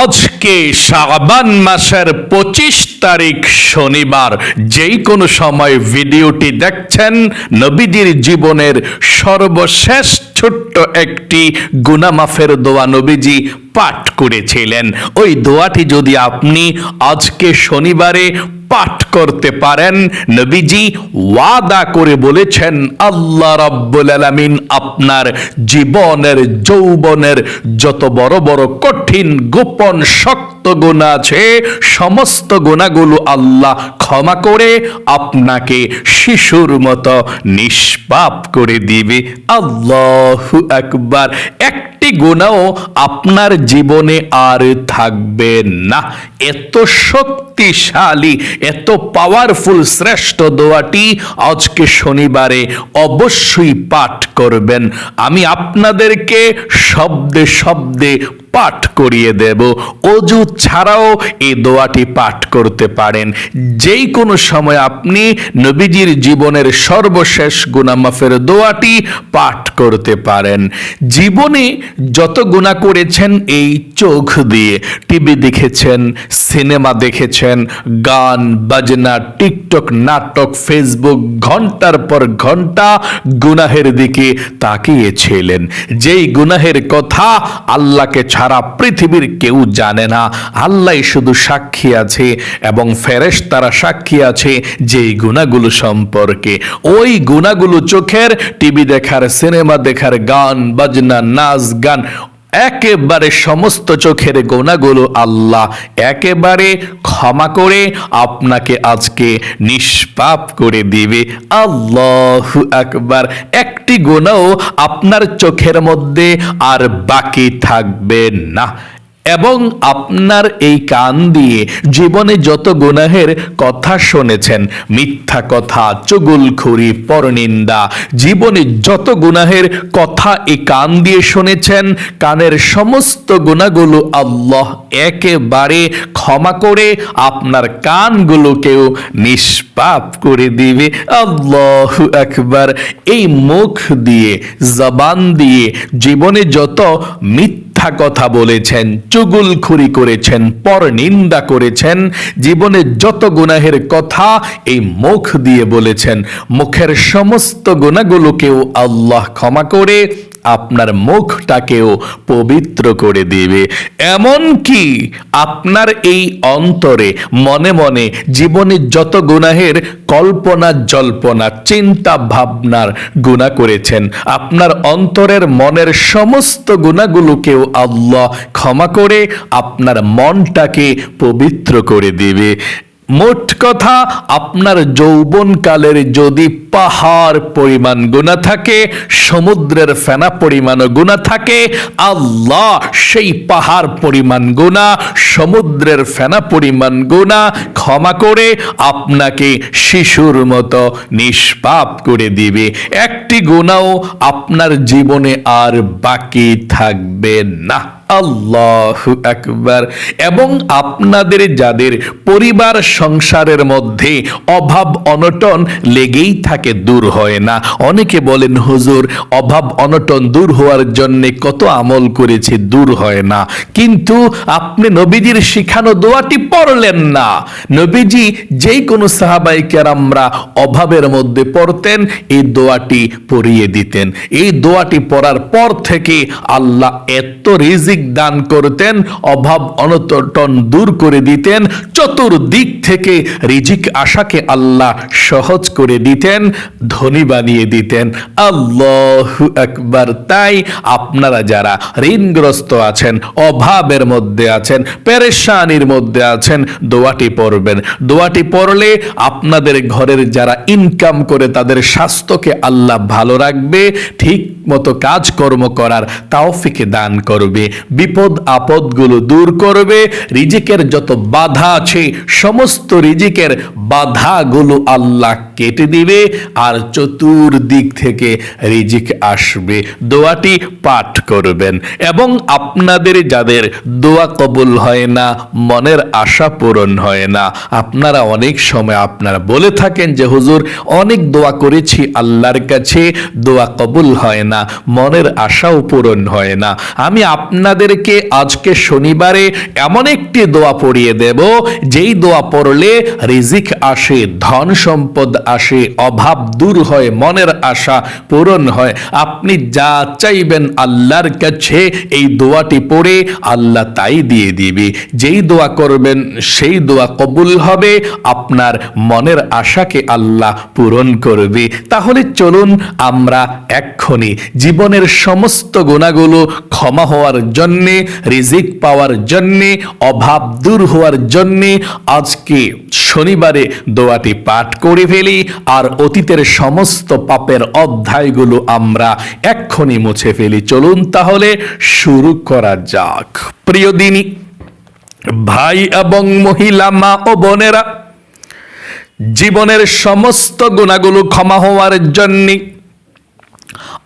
আজকে শাবান মাসের পঁচিশ তারিখ শনিবার যেই কোনো সময় ভিডিওটি দেখছেন, নবীজির জীবনের সর্বশেষ ছোট্ট একটি গুনামাফের দোয়া নবীজি পাঠ করেছিলেন। ওই দোয়াটি যদি আপনি আজকে শনিবারে পাঠ করতে পারেন। নবীজি ওয়াদা করে বলেছেন, আল্লাহ রাব্বুল আলামিন আপনার জীবনের, যৌবনের যত বড় বড় কঠিন, গোপন, শক্ত গুণা আছে, সমস্ত গুণাগুলো আল্লাহ ক্ষমা করে আপনাকে শিশুর মতো নিষ্পাপ করে দিবে। আল্লাহু আকবার। একটি গুণাও আপনার জীবনে আর থাকবে না। এত শক্তিশালী, এত পাওয়ারফুল শ্রেষ্ঠ দোয়াটি আজকে শনিবারে অবশ্যই পাঠ করবেন। আমি আপনাদেরকে শব্দে শব্দে পাঠ করিয়ে দেব। অজু ছাড়াও এই দোয়াটি পাঠ করতে পারেন। যেই কোনো সময় আপনি নবীজির জীবনের সর্বশেষ গুনামাফের দোয়াটি পাঠ করতে পারেন। জীবনে যত গুণা করেছেন, এই চোখ দিয়ে টিভি দেখেছেন, সিনেমা দেখেছেন, গান, বাজনা, টিকটক, নাটক, ফেসবুক, ঘণ্টার পর ঘণ্টা গুনাহের দিকে তাকিয়েছিলেন। যেই গুনাহের কথা আল্লাহকে ছাড়া পৃথিবীর কেউ জানে না। আল্লাহ শুধু সাক্ষী আছে এবং ফেরেশ তারা সাক্ষী আছে যেই গুণাগুলো সম্পর্কে। ওই গুণাগুলো চোখের, টিভি দেখার, সিনেমা দেখার গান, বাজনা, নাচ, গান একেবারে সমস্ত চোখের গোনাগুলো আল্লাহ একেবারে ক্ষমা করে আপনাকে আজকে নিষ্পাপ করে দিবে। আল্লাহ একবার একটি গোনাও আপনার চোখের মধ্যে আর বাকি থাকবে না। এবং আপনার এই কান দিয়ে জীবনে যত গুনাহের কথা শুনেছেন, মিথ্যা কথা, চুগুলখুরি, পরনিন্দা, জীবনে যত গুনাহের কথা এই কান দিয়ে শুনেছেন, কানের সমস্ত গুণাগুলো আল্লাহ একেবারে ক্ষমা করে আপনার কানগুলোকেও নিষ্পাপ করে দিবে। আল্লাহ একবার এই মুখ দিয়ে, জবান দিয়ে জীবনে যত মিথ্যা মিথ্যা কথা বলেছেন চুগুলখুরি করেছেন পর নিন্দা করেছেন, জীবনে যত গুনাহের কথা এই মুখ দিয়ে বলেছেন, মুখের সমস্ত গুণাগুলোকেও আল্লাহ ক্ষমা করে আপনার মুখটাকেও পবিত্র করে দেবে। এমন কি আপনার এই অন্তরে মনে মনে জীবনে যত গুনাহের কল্পনা, জল্পনা, চিন্তা, ভাবনার গুণা করেছেন, আপনার অন্তরের মনের সমস্ত গুণাগুলোকেও আল্লাহ ক্ষমা করে আপনার মনটাকে পবিত্র করে দিবে। মোট কথা, আপনার যৌবনকালের যদি পাহাড় পরিমাণ গুণা থাকে, সমুদ্রের ফেনা পরিমাণ গুণা থাকে, আল্লাহ সেই পাহাড় পরিমাণ গুণা, সমুদ্রের ফেনা পরিমাণ গুণা ক্ষমা করে আপনাকে শিশুর মতো নিষ্পাপ করে দিবে। একটি গুণাও আপনার জীবনে আর বাকি থাকবে না। আল্লাহ আকবার। এবং আপনাদের যাদের পরিবার সংসারের মধ্যে অভাব অনটন লেগেই থাকে, দূর হয় না। অনেকে বলেন, হুজুর, অভাব অনটন দূর হওয়ার জন্য কত আমল করেছে, দূর হয় না। কিন্তু আপনি নবীজির শিখানো দোয়াটি পড়লেন না। নবীজি যেই কোনো সাহাবাই অভাবের মধ্যে পড়তেন, এই দোয়াটি পড়িয়ে দিতেন। এই দোয়াটি পড়ার পর থেকে আল্লাহ এত রিজিক দান করতেন, অভাব অনটন দূর করে দিতেন, চতুর্দিক থেকে রিজিক আশাকে আল্লাহ সহজ করে দিতেন, ধনী বানিয়ে দিতেন। আল্লাহ একবার তাই আপনারা যারা ঋণগ্রস্ত আছেন, অভাবের মধ্যে আছেন, পেরেশানির মধ্যে আছেন, দোয়াটি পড়বেন। দোয়াটি পড়লে আপনাদের ঘরের যারা ইনকাম করে তাদের স্বাস্থ্যকে আল্লাহ ভালো রাখবে ঠিক মতো কাজকর্ম করার তাওফিকে দান করবে। বিপদ আপদগুলো দূর করবে। রিজিকের যত বাধা আছে, সমস্ত রিজিকের বাধাগুলো আল্লাহ কেটে দিবে আর চতুর্দিক থেকে রিজিক আসবে। দোয়াটি পাঠ করবেন এবং আপনাদের যাদের দোয়া কবুল হয় না, মনের আশা পূরণ হয় না, আপনারা অনেক সময় আপনারা বলে থাকেন যে, হুজুর, অনেক দোয়া করেছি আল্লাহর কাছে, দোয়া কবুল হয় না, মনের আশাও পূরণ হয় না। আমি আপনাদের আপনাদেরকে আজকে শনিবারে এমন একটি দোয়া পড়িয়ে দেব। যেই দোয়া পড়লে রিজিক আসে, ধন সম্পদ আসে, অভাব দূর হয়, মনের আশা পূরণ হয়। আপনি যা চাইবেন আল্লাহর কাছে, এই দোয়াটি পড়ে আল্লাহ তাই দিয়ে দিবে। যেই দোয়া করবেন, সেই দোয়া কবুল হবে। আপনার মনের আশাকে আল্লাহ পূরণ করবে। তাহলে চলুন আমরা এক্ষুনি জীবনের সমস্ত গুণাগুলো ক্ষমা হওয়ার জন্যে রিজিক পাওয়ার জন্যে, অভাব দূর হওয়ার জন্যে আজকে শনিবারে দোয়াটি পাঠ করে ফেলি আর অতীতের সমস্ত পাপের অধ্যায়গুলো আমরা এক্ষুনি মুছে ফেলি। চলুন তাহলে শুরু করা যাক। প্রিয় দিনী, ভাই এবং মহিলা, মা ও বোনেরা, জীবনের সমস্ত গুণাগুলো ক্ষমা হওয়ার জন্য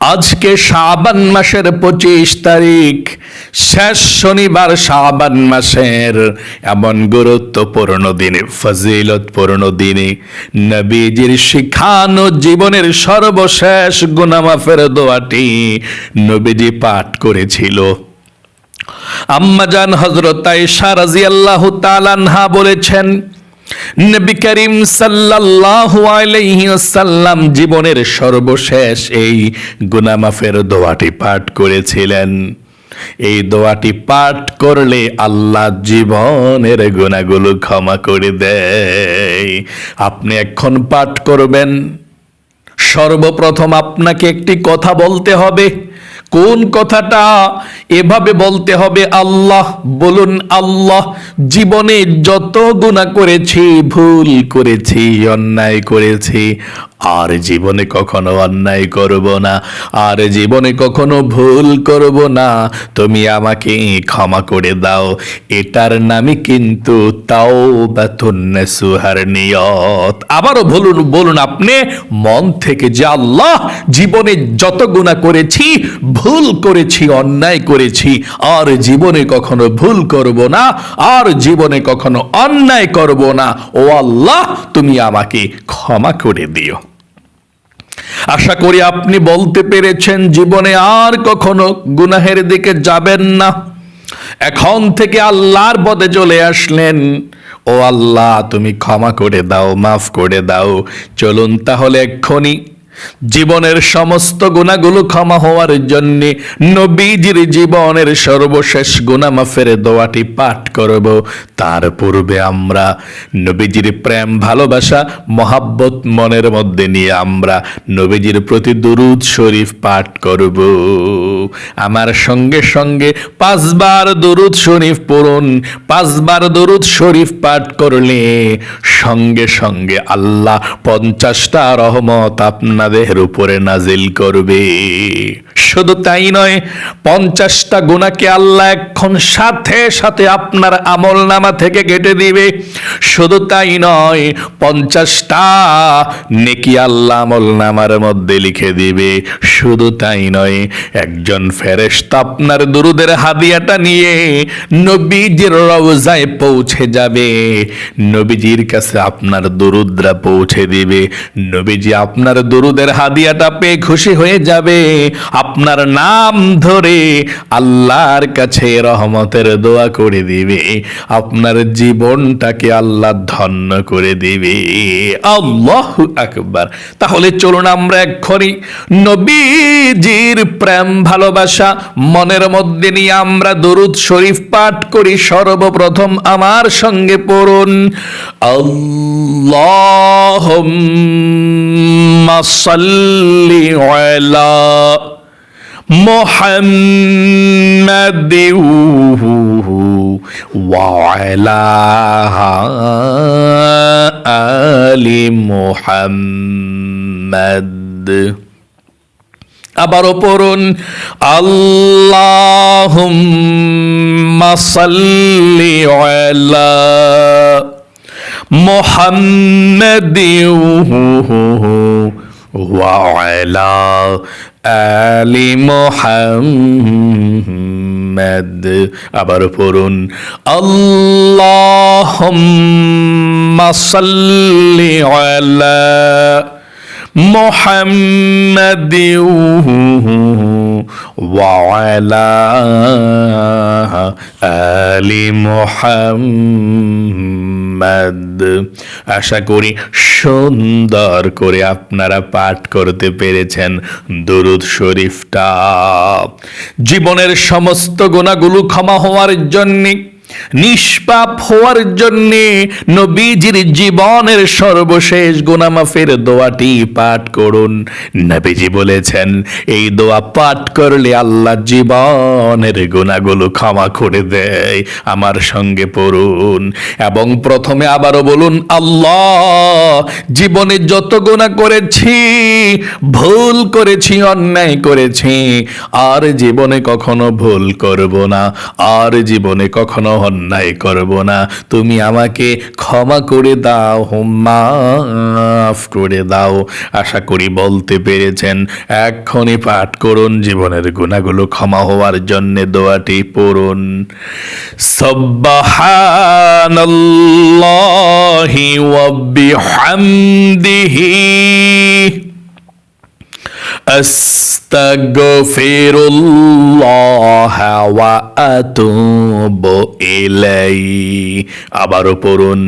আজকে শাবান মাসের পঁচিশ তারিখ। শেষ শনিবার শাবান মাসের এমন গুরুত্বপূর্ণ দিনে, ফজিলতপূর্ণ দিনে। নবীজির শিখানো জীবনের সর্বশেষ গুনামাফের দোয়াটি নবীজি পাঠ করেছিল। আম্মাজান হজরত আয়েশা রাদিয়াল্লাহু তাআলা আনহা বলেছেন নবী করিম সাল্লাল্লাহু আলাইহি ওয়াসাল্লাম জীবনের সর্বশেষ এই গুনামাফের দোয়াটি পাঠ করেছিলেন। এই দোয়াটি পাঠ করলে আল্লাহ জীবনের গুণাগুলো ক্ষমা করে দেয়। আপনি এখন পাঠ করবেন। সর্বপ্রথম আপনাকে একটি কথা বলতে হবে। কোন কথাটা এভাবে বলতে হবে? আল্লাহ বলুন, আল্লাহ জীবনে যত গুণা করেছি, ভুল করেছি, অন্যায় করেছি, আর জীবনে কখনো অন্যায় করব না, আর জীবনে কখনো ভুল করব না, তুমি আমাকে ক্ষমা করে দাও। এটার নামই কিন্তু তাও সুহার নিয়ত। আবারও বলুন বলুন আপনি, মন থেকে যে আল্লাহ জীবনে যত গুণা করেছি ভুল করেছি, অন্যায় করেছি, আর জীবনে কখনো ভুল করব না, আর জীবনে কখনো অন্যায় করব না। ও আল্লাহ, তুমি আমাকে ক্ষমা করে দিও। আশা করি আপনি বলতে পেরেছেন, জীবনে আর কখনো গুনাহের দিকে যাবেন না। এখন থেকে আল্লাহর পদে চলে আসলেন। ও আল্লাহ, তুমি ক্ষমা করে দাও, মাফ করে দাও। চলুন তাহলে এক্ষুনি জীবনের সমস্ত গুণাগুলো ক্ষমা হওয়ার জন্য নবীজির জীবনের সর্বশেষ গুণা মাফের দোয়াটি পাঠ করব। তার পূর্বে আমরা নবীজির প্রেম, ভালোবাসা, মহাব্বত মনের মধ্যে নিয়ে আমরা নবীজির প্রতি দুরুদ শরীফ পাঠ করব। আমার সঙ্গে সঙ্গে পাঁচবার দুরুদ শরীফ পড়ুন, পাঁচবার দুরুদ শরীফ পাঠ করলে সঙ্গে সঙ্গে আল্লাহ পঞ্চাশটা রহমত আপনাদের উপরে নাজিল করবে। শুধু তাই নয়, পঞ্চাশটা গুণাকে আল্লাহ এখন সাথে সাথে আপনার আমল নামা থেকে কেটে দিবে। শুধু তাই নয়, পঞ্চাশটা নেকি আল্লাহ আমল নামার মধ্যে লিখে দিবে। শুধু তাই নয়, একজন ফেরেশতা আপনার দুরুদের হাদিয়াটা নিয়ে নবীজির রওজায় পৌঁছে যাবে। নবীজির কাছে আপনার দুরুদরা পৌঁছে দিবে। নবীজি আপনার দুরুদের হাদিয়াটা পেয়ে খুশি হয়ে যাবে। আপনার নাম ধরে আল্লাহর কাছে রহমতের দোয়া করে দিবে। আপনার জীবনটাকে আল্লাহ ধন্য করে দিবে। আল্লাহ আকবার। তাহলে চলুন আমরা এক্ষুনি নবীজির প্রেম, ভালোবাসা মনের মধ্যে নিয়ে আমরা দরুদ শরীফ পাঠ করি। সর্বপ্রথম আমার সঙ্গে পড়ুন আল্লাহ সাল্লি আলা محمد وعلى آل محمد আবারও পড়ুন আল্লাহুম্মা সাল্লি আলা মুহাম্মাদিন وعلى آل محمد আবার পড়ুন আল্লাহুম্মা সাল্লি আলা محمد وعلى آل محمد আশা করি সুন্দর করে আপনারা পাঠ করতে পেরেছেন দরুদ শরীফটা। জীবনের সমস্ত গুণাগুলো ক্ষমা হওয়ার জন্যে নিষ্পাপ হওয়ার জন্যে নবীজির জীবনের সর্বশেষ গুনামাফের দোয়াটি পাঠ করুন। নবীজি বলেছেন, এই দোয়া পাঠ করলে আল্লাহ জীবনের গুণাগুলো ক্ষমা করে দেয়। আমার সঙ্গে পড়ুন এবং প্রথমে আবারও বলুন, আল্লাহ, জীবনে যত গুণা করেছি, ভুল করেছি, অন্যায় করেছি, আর জীবনে কখনো ভুল করব না। আর জীবনে কখনো অন্যায় করব না। তুমি আমাকে ক্ষমা করে দাও মাফ করে দাও। আশা করি বলতে পেরেছেন এক্ষণি পাঠ করুন, জীবনের গুণাগুলো ক্ষমা হওয়ার জন্যে দোয়াটি পড়ুন। বিহামদিহি। أستغفر الله وأتوب إليه আবারও পড়ুন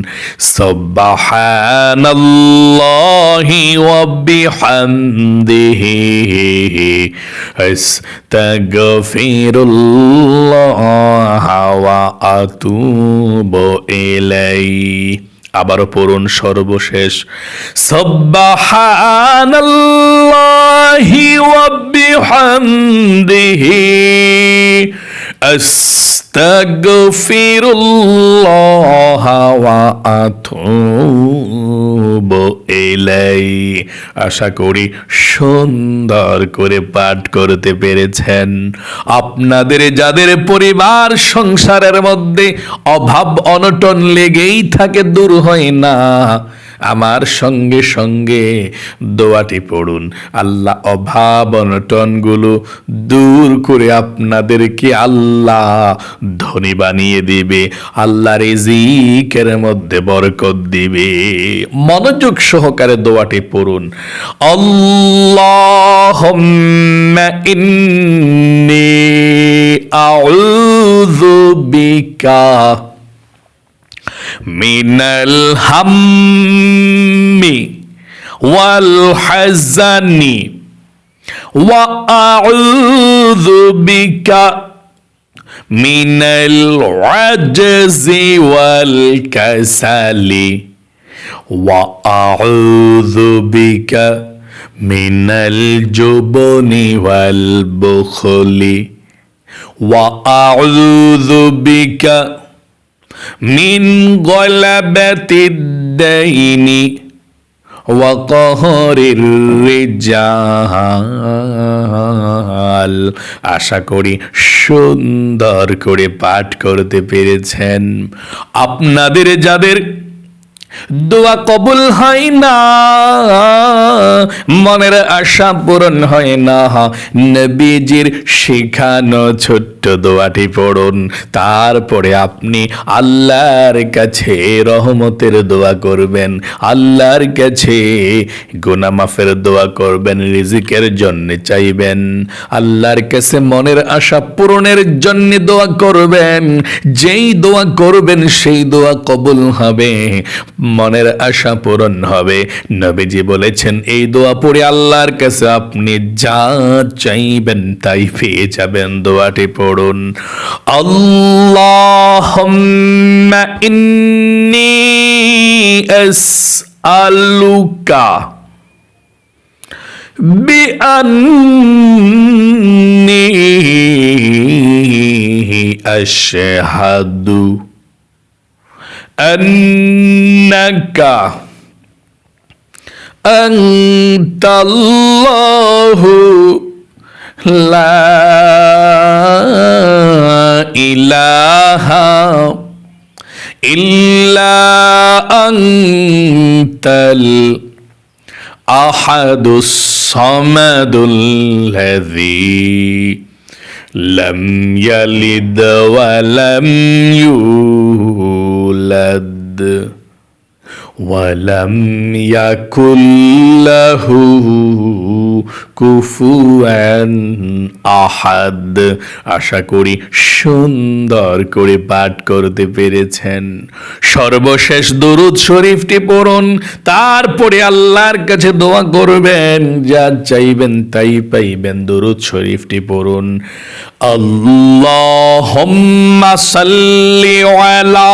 সুবহানাল্লাহি ওয়া বিহামদিহি আস্তাগফিরুল্লাহ ওয়া আতুবু ইলাইহি আবারও পড়ুন সর্বশেষ। সব্বাহানাল্লাহি ওয়া আস্তাগফিরুল্লাহ ওয়া আতুবু ইলাই আশা করি সুন্দর করে পাঠ করতে পেরেছেন। আপনাদের, যাদের পরিবার সংসারের মধ্যে অভাব, অনটন লেগেই থাকে, দূর হয় না। আমার সঙ্গে সঙ্গে দোয়াটি পড়ুন। আল্লাহ অভাব অনটনগুলো দূর করে আপনাদেরকে আল্লাহ ধনী বানিয়ে দিবে, আল্লাহ রিজিকের মধ্যে বরকত দিবে। মনোযোগ সহকারে দোয়াটি পড়ুন। আল্লাহ ইন্নি আউযু বিকা من الهم والحزن وأعوذ بك من العجز والكسل واعوذ بك من الجبن والبخل واعوذ بك মিন গলাবাতিদ্দাইনি ওয়াকহরির রিজাল। আশা করি সুন্দর করে পাঠ করতে পেরেছেন। আপনাদের যাদের দোয়া কবুল হয় না, মনের আশা পূরণ হয় না। নবীজির শেখানো ছোট্ট দোয়াটি পড়ুন, তারপরে আপনি আল্লাহর কাছে রহমতের দোয়া করবেন, আল্লাহর কাছে গুনামাফের দোয়া করবেন, রিজিকের জন্য চাইবেন, আল্লাহর কাছে মনের আশা পূরণের জন্য দোয়া করবেন, যেই দোয়া করবেন সেই দোয়া কবুল হবে। মনের আশা পূরণ হবে নবীজি বলেছেন এই দোয়া পড়ে আল্লাহর কাছে আপনি যা চাইবেন তাই পেয়ে যাবেন দোয়াটি পড়ুন আল্লাহুম্মা ইন্নি আসআলুকা بأني أشهد أنك أنت الله لا إله إلا أنت الأحد الصمد الذي لم يلد ولم يولد. ولم يكن له কুফুয়ান আহাদ আশা করি সুন্দর করে পাঠ করতে পেরেছেন সর্বশেষ দরুদ শরীফটি পড়ুন তারপরে আল্লাহর কাছে দোয়া করবেন যা চাইবেন তাই পাইবেন দরুদ শরীফটি পড়ুন আল্লাহুম্মা সাল্লি আলা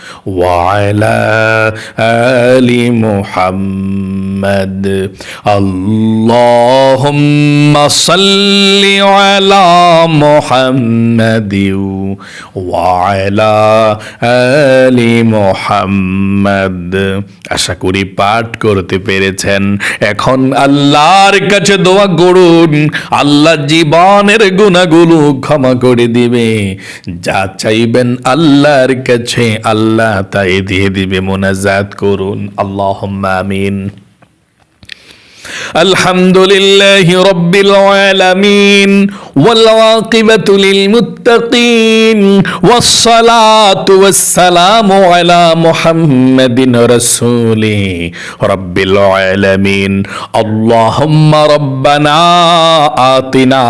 وعلى آل محمد اللهم صل على محمد وعلى آل محمد আশা করি পাঠ করতে পেরেছেন এখন আল্লাহর কাছে দোয়া করুন আল্লাহ জীবনের গুণাগুলো ক্ষমা করে দিবে যা চাইবেন আল্লাহর কাছে আল্লাহ তাই দিয়ে দিবে মোনাজাত করুন আল্লাহ আমিন আলহামদুলিল্লাহ রব্বিল আলামিন والعاقبة للمتقين والصلاة والسلام على محمد رسوله رب العالمين. اللهم ربنا آتنا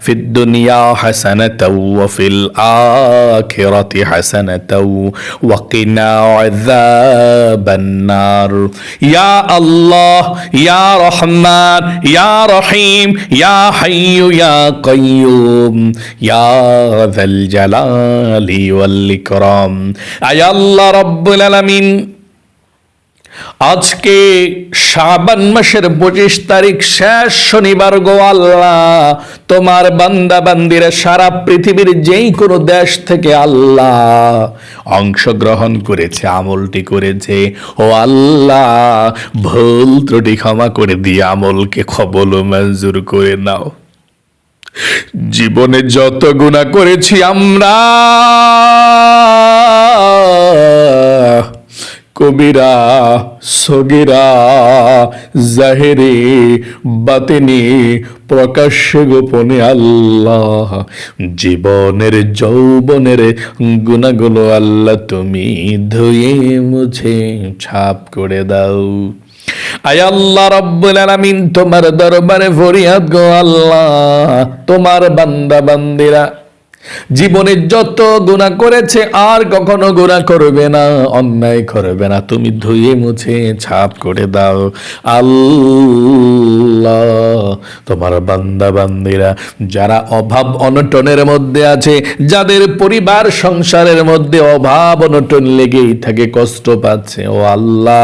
في الدنيا حسنة وفي الآخرة حسنة وقنا عذاب النار. يا الله يا رحمن يا رحيم يا حي يا قيوم. القيوم يا ذا الجلال ওয়াল ইকরাম। الله رب العالمين আজকে শাবান মাসের পঁচিশ তারিখ শেষ শনিবার গো আল্লাহ, তোমার বান্দা বান্দিরা সারা পৃথিবীর যেই কোনো দেশ থেকে আল্লাহ অংশগ্রহণ করেছে, আমলটি করেছে। ও আল্লাহ, ভুল ত্রুটি ক্ষমা করে দিয়ে আমলকে খবল মঞ্জুর করে নাও। জীবনে যত গুণা করেছি আমরা, কবিরা, সগিরা, জাহেরে, বাতিনি, প্রকাশ্যে গোপনে আল্লাহ, জীবনের যৌবনের গুণাগুলো আল্লাহ তুমি ধুয়ে মুছে, ছাপ করে দাও। আয় আল্লাহ রব্বুল আলামিন তোমার দরবারে ফরিয়াদ গো আল্লাহ। তোমার বান্দা বান্দিরা জীবনে যত গুণা করেছে, আর কখনো গুণা করবে না, অন্যায় করবে না। তুমি ধুয়ে মুছে ছাপ করে দাও। আল্লাহ, তোমার বান্দা বান্দিরা যারা অভাব অনটনের মধ্যে আছে, যাদের পরিবার সংসারের মধ্যে অভাব অনটন লেগেই থাকে, কষ্ট পাচ্ছে। ও আল্লাহ,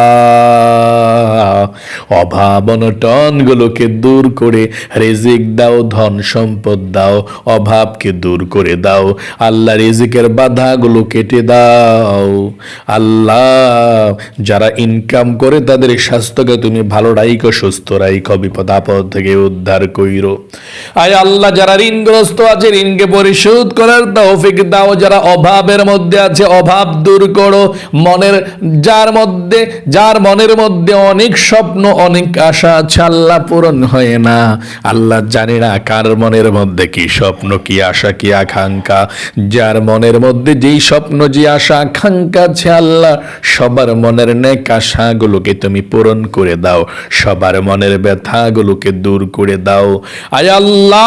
অভাব অনটন গুলোকে দূর করে রেজিক দাও, ধন সম্পদ দাও, অভাবকে দূর করে দাও। আল্লাহ রিজিকের বাধাগুলো কেটে দাও। আল্লাহ, যারা ইনকাম করে তাদের স্বাস্থ্যকে তুমি ভালো রাইকো সুস্থ রাইকো বিপদ আপদ থেকে উদ্ধার কইরো। আয় আল্লাহ, যারা ঋণগ্রস্ত আছে, ঋণকে পরিশোধ করার তৌফিক দাও। যারা অভাবের মধ্যে আছে, অভাব দূর করো। মনের, যার মধ্যে, যার মনের মধ্যে অনেক স্বপ্ন, অনেক আশা আছে, আল্লাহ পূরণ হয় না। আল্লাহ জানি না কার মনের মধ্যে কি স্বপ্ন, কি আশা, কি আকাঙ্ক্ষা, যার মনের মধ্যে যেই স্বপ্ন, যে আশা, আকাঙ্ক্ষা আছে আল্লাহ, সবার মনের নেক আশাগুলোকে তুমি পূরণ করে দাও, সবার মনের ব্যথাগুলোকে দূর করে দাও। আয় আল্লাহ!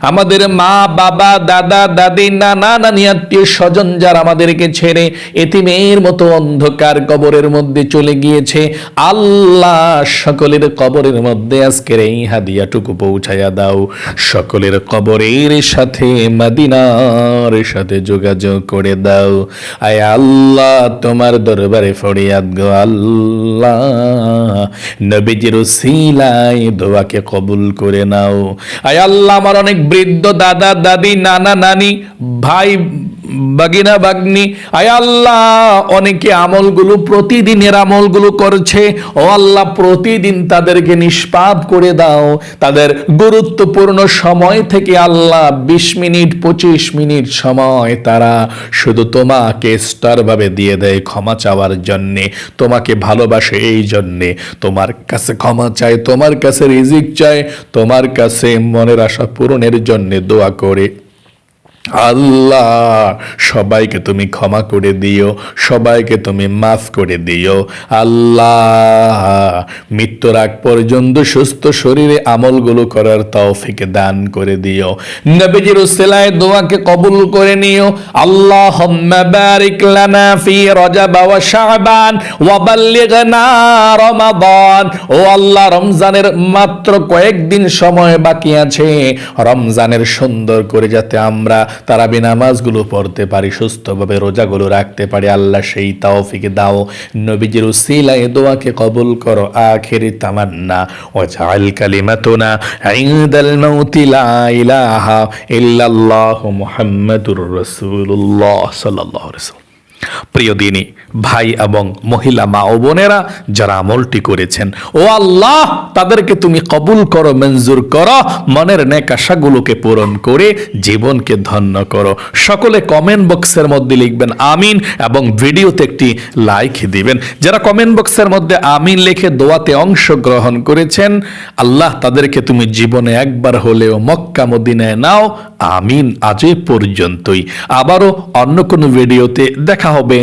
আমাদের মা, বাবা, দাদা, দাদি, নানা, নানি, আত্মীয় স্বজন যারা আমাদেরকে ছেড়ে এতিমের মতো অন্ধকার কবরের মধ্যে চলে গিয়েছে, আল্লাহ সকলের কবরের মধ্যে আজকের এই হাদিয়াটুকু পৌঁছায়া দাও। সকলের কবরের সাথে, মাদিনার সাথে যোগাযোগ করে দাও। আয় আল্লাহ, তোমার দরবারে ফরিয়াদ গো আল্লাহ। নবীজির সিলাই দোয়াকে কবুল করে নাও। আয় আল্লাহ, আমার অনেক বৃদ্ধ দাদা, দাদি, নানা, নানি, ভাই বাগিনা বাগনি, আয় আল্লাহ, অনেকে আমলগুলো প্রতিদিনের আমলগুলো করছে। ও আল্লাহ, প্রতিদিন তাদেরকে নিষ্পাপ করে দাও। তাদের গুরুত্বপূর্ণ সময় থেকে আল্লাহ, বিশ মিনিট, পঁচিশ মিনিট সময় তারা শুধু তোমাকে স্টারভাবে দিয়ে দেয় ক্ষমা চাওয়ার জন্যে, তোমাকে ভালোবাসে এই জন্যে। তোমার কাছে ক্ষমা চায়, তোমার কাছে রিজিক চায়, তোমার কাছে মনের আশা পূরণের জন্যে দোয়া করে। আল্লাহ, সবাইকে তুমি ক্ষমা করে দিও, সবাইকে তুমি মাফ করে দিও। আল্লাহ, মৃত্যুর আগ পর্যন্ত সুস্থ শরীরে আমলগুলো করার তৌফিক দান করে দিও। নবীজির উসিলায় দোয়াকে কবুল করে নিও। আল্লাহ বারিক লানা ফি রজব ওয়া শাবান ওয়া বাল্লিগনা রমাদান। ও আল্লাহ, রমজানের মাত্র কয়েকদিন সময় বাকি আছে। রমজানের সুন্দর করে যাতে আমরা তারাবি নামাজগুলো পড়তে পারি, সুস্থভাবে রোজাগুলো রাখতে পারি। আল্লাহ সেই তাওফিকে দাও। নবীজির উসিলায় দোয়াকে কবুল করো। আখেরি তামান্না। ও জাল কালিমাতুনা ইনদাল মাউতি লা ইলাহা ইল্লাল্লাহু মুহাম্মাদুর রাসূলুল্লাহ সাল্লাল্লাহু আলাইহি। প্রিয় দিনী, ভাই এবং মহিলা মা ও বোনেরা যারা আমলটি করেছেন, ও আল্লাহ, তাদেরকে তুমি কবুল করো, মঞ্জুর করো, মনের নেকাশাগুলোকে পূরণ করে জীবনকে ধন্য করো। সকলে কমেন্ট বক্সের মধ্যে লিখবেন আমিন এবং ভিডিওতে একটি লাইক দিবেন। যারা কমেন্ট বক্সের মধ্যে আমিন লিখে দোয়াতে অংশগ্রহণ করেছেন, আল্লাহ তাদেরকে তুমি জীবনে একবার হলেও মক্কা মদিনায় নাও। আমিন আজ পর্যন্তই। আবারও অন্য কোনো ভিডিওতে দেখা হবে।